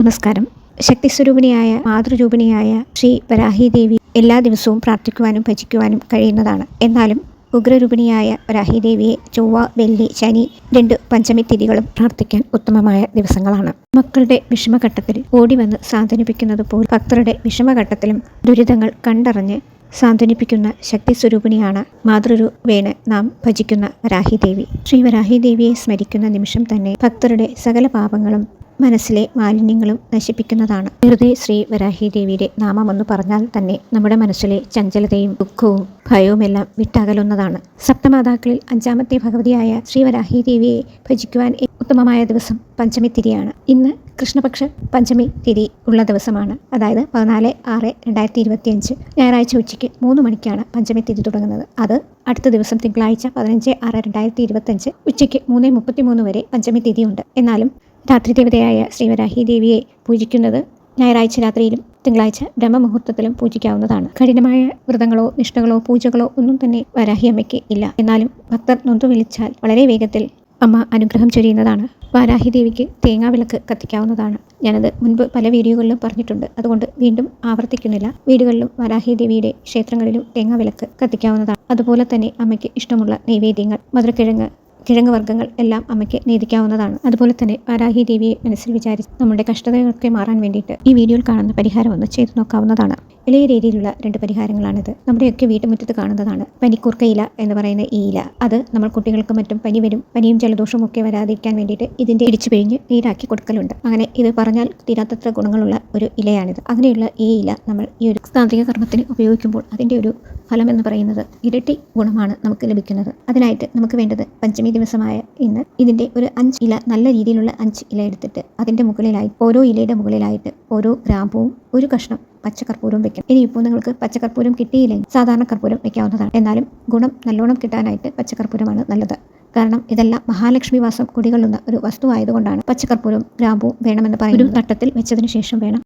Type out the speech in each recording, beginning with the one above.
നമസ്കാരം. ശക്തിസ്വരൂപിണിയായ മാതൃരൂപിണിയായ ശ്രീ വരാഹി ദേവി എല്ലാ ദിവസവും പ്രാർത്ഥിക്കുവാനും ഭജിക്കുവാനും കഴിയുന്നതാണ്. എന്നാലും ഉഗ്രരൂപിണിയായ വരാഹി ദേവിയെ ചൊവ്വ വെള്ളി ശനി രണ്ട് പഞ്ചമി തിഥികളും പ്രാർത്ഥിക്കാൻ ഉത്തമമായ ദിവസങ്ങളാണ്. മക്കളുടെ വിഷമഘട്ടത്തിൽ ഓടി വന്ന് സാന്ത്വനിപ്പിക്കുന്നത് പോലെ ഭക്തരുടെ വിഷമഘട്ടത്തിലും ദുരിതങ്ങൾ കണ്ടറിഞ്ഞ് സാന്ത്വനിപ്പിക്കുന്ന ശക്തി സ്വരൂപിണിയാണ് മാതൃരൂപേണ് നാം ഭജിക്കുന്ന വരാഹി ദേവി ശ്രീ വരാഹി ദേവിയെ സ്മരിക്കുന്ന നിമിഷം തന്നെ ഭക്തരുടെ സകല പാപങ്ങളും മനസ്സിലെ മാലിന്യങ്ങളും നശിപ്പിക്കുന്നതാണ്. വെറുതെ ശ്രീ വരാഹി ദേവിയുടെ നാമമെന്ന് പറഞ്ഞാൽ തന്നെ നമ്മുടെ മനസ്സിലെ ചഞ്ചലതയും ദുഃഖവും ഭയവുമെല്ലാം വിട്ടകലുന്നതാണ്. സപ്തമാതാക്കളിൽ അഞ്ചാമത്തെ ഭഗവതിയായ ശ്രീ വരാഹി ദേവിയെ ഭജിക്കുവാൻ ഉത്തമമായ ദിവസം പഞ്ചമി തിരിയാണ്. ഇന്ന് കൃഷ്ണപക്ഷ പഞ്ചമി തിരി ഉള്ള ദിവസമാണ്. അതായത് പതിനാല് ആറ് രണ്ടായിരത്തി ഇരുപത്തിയഞ്ച് ഞായറാഴ്ച ഉച്ചയ്ക്ക് മൂന്ന് മണിക്കാണ് പഞ്ചമി തിരി തുടങ്ങുന്നത്. അത് അടുത്ത ദിവസം തിങ്കളാഴ്ച പതിനഞ്ച് ആറ് രണ്ടായിരത്തി ഇരുപത്തഞ്ച് ഉച്ചയ്ക്ക് മൂന്ന് മുപ്പത്തി മൂന്ന് വരെ പഞ്ചമി തിരിയുണ്ട്. എന്നാലും രാത്രി ദേവതയായ ശ്രീവരാഹി ദേവിയെ പൂജിക്കുന്നത് ഞായറാഴ്ച രാത്രിയിലും തിങ്കളാഴ്ച ബ്രഹ്മമുഹൂർത്തത്തിലും പൂജിക്കാവുന്നതാണ്. കഠിനമായ വ്രതങ്ങളോ നിഷ്ഠകളോ പൂജകളോ ഒന്നും തന്നെ വരാഹി അമ്മയ്ക്ക് ഇല്ല. എന്നാലും ഭക്തർ നൊന്തു വിളിച്ചാൽ വളരെ വേഗത്തിൽ അമ്മ അനുഗ്രഹം ചൊരിയുന്നതാണ്. വാരാഹി ദേവിക്ക് തേങ്ങാ വിളക്ക് കത്തിക്കാവുന്നതാണ്. ഞാനത് മുൻപ് പല വീഡിയോകളിലും പറഞ്ഞിട്ടുണ്ട്. അതുകൊണ്ട് വീണ്ടും ആവർത്തിക്കുന്നില്ല. വീടുകളിലും വാരാഹി ദേവിയുടെ ക്ഷേത്രങ്ങളിലും തേങ്ങാ വിളക്ക് കത്തിക്കാവുന്നതാണ്. അതുപോലെ തന്നെ അമ്മയ്ക്ക് ഇഷ്ടമുള്ള നൈവേദ്യങ്ങൾ മധുരക്കിഴങ്ങ് കിഴങ്ങ് വർഗങ്ങൾ എല്ലാം അമ്മയ്ക്ക് നീതിക്കാവുന്നതാണ് അതുപോലെ തന്നെ വാരാഹി ദേവിയെ മനസ്സിൽ വിചാരിച്ച് നമ്മുടെ കഷ്ടതകളൊക്കെ മാറാൻ വേണ്ടിയിട്ട് ഈ വീഡിയോയിൽ കാണുന്ന പരിഹാരം ഒന്ന് ചെയ്തു നോക്കാവുന്നതാണ്. ഇളയ രീതിയിലുള്ള രണ്ട് പരിഹാരങ്ങളാണിത്. നമ്മുടെയൊക്കെ വീട്ടുമുറ്റത്ത് കാണുന്നതാണ് പനിക്കൂർക്ക ഇല എന്ന് പറയുന്ന ഈ ഇല. അത് നമ്മൾ കുട്ടികൾക്ക് മറ്റും പനി വരും പനിയും ജലദോഷവും ഒക്കെ വരാതിരിക്കാൻ വേണ്ടിയിട്ട് ഇതിന്റെ ഇടിച്ചു പിഴിഞ്ഞ് നീരാക്കി കൊടുക്കലുണ്ട്. അങ്ങനെ ഇത് പറഞ്ഞാൽ തീരാത്തത്ര ഗുണങ്ങളുള്ള ഒരു ഇലയാണിത്. അങ്ങനെയുള്ള ഈ ഇല നമ്മൾ ഈ ഒരു താന്ത്രിക കർമ്മത്തിന് ഉപയോഗിക്കുമ്പോൾ അതിന്റെ ഒരു ഫലം എന്ന് പറയുന്നത് ഇരട്ടി ഗുണമാണ് നമുക്ക് ലഭിക്കുന്നത്. അതിനായിട്ട് നമുക്ക് വേണ്ടത് പഞ്ചമി ദിവസമായ ഇന്ന് ഇതിന്റെ ഒരു അഞ്ച് ഇല നല്ല രീതിയിലുള്ള അഞ്ച് ഇല എടുത്തിട്ട് അതിന്റെ മുകളിലായി ഓരോ ഇലയുടെ മുകളിലായിട്ട് ഓരോ ഗ്രാമ്പവും ഒരു കഷ്ണം പച്ചക്കർപ്പൂരം വെക്കണം. ഇനിയിപ്പോൾ നിങ്ങൾക്ക് പച്ചക്കർപ്പൂരം കിട്ടിയില്ലെങ്കിൽ സാധാരണ കർപ്പൂരം വെക്കാവുന്നതാണ്. എന്നാലും ഗുണം നല്ലോണം കിട്ടാനായിട്ട് പച്ചക്കർപ്പൂരമാണ് നല്ലത്. കാരണം ഇതെല്ലാം മഹാലക്ഷ്മി വാസം കുടികൊള്ളുന്ന ഒരു വസ്തു ആയതുകൊണ്ടാണ് പച്ചക്കർപ്പൂരം ഗ്രാമ്പൂ വേണമെന്ന് പറയുന്നത്. ഒരു തട്ടത്തിൽ വെച്ചതിന് ശേഷം വേണം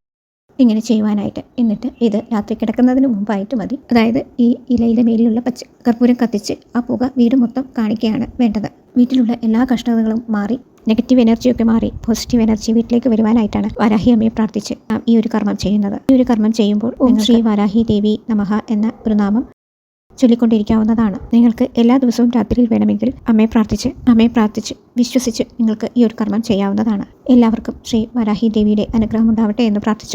ഇങ്ങനെ ചെയ്യുവാനായിട്ട്. എന്നിട്ട് ഇത് രാത്രി കിടക്കുന്നതിന് മുമ്പായിട്ട് മതി. അതായത് ഈ ഇലയിലെ മേലിലുള്ള പച്ച കർപ്പൂരം കത്തിച്ച് ആ പുക വീട് മൊത്തം കാണിക്കുകയാണ് വേണ്ടത്. വീട്ടിലുള്ള എല്ലാ കഷ്ടതകളും മാറി നെഗറ്റീവ് എനർജിയൊക്കെ മാറി പോസിറ്റീവ് എനർജി വീട്ടിലേക്ക് വരുവാനായിട്ടാണ് വരാഹി അമ്മയെ പ്രാർത്ഥിച്ച് നാം ഈ ഒരു കർമ്മം ചെയ്യുന്നത്. ഈ ഒരു കർമ്മം ചെയ്യുമ്പോൾ ഓം ശ്രീ വരാഹി ദേവി നമഹ എന്ന ഒരു നാമം ചൊല്ലിക്കൊണ്ടിരിക്കാവുന്നതാണ്. നിങ്ങൾക്ക് എല്ലാ ദിവസവും രാത്രിയിൽ വേണമെങ്കിൽ അമ്മയെ പ്രാർത്ഥിച്ച് അമ്മയെ പ്രാർത്ഥിച്ച് വിശ്വസിച്ച് നിങ്ങൾക്ക് ഈ ഒരു കർമ്മം ചെയ്യാവുന്നതാണ്. എല്ലാവർക്കും ശ്രീ വരാഹി ദേവിയുടെ അനുഗ്രഹം ഉണ്ടാവട്ടെ എന്ന് പ്രാർത്ഥിച്ചു.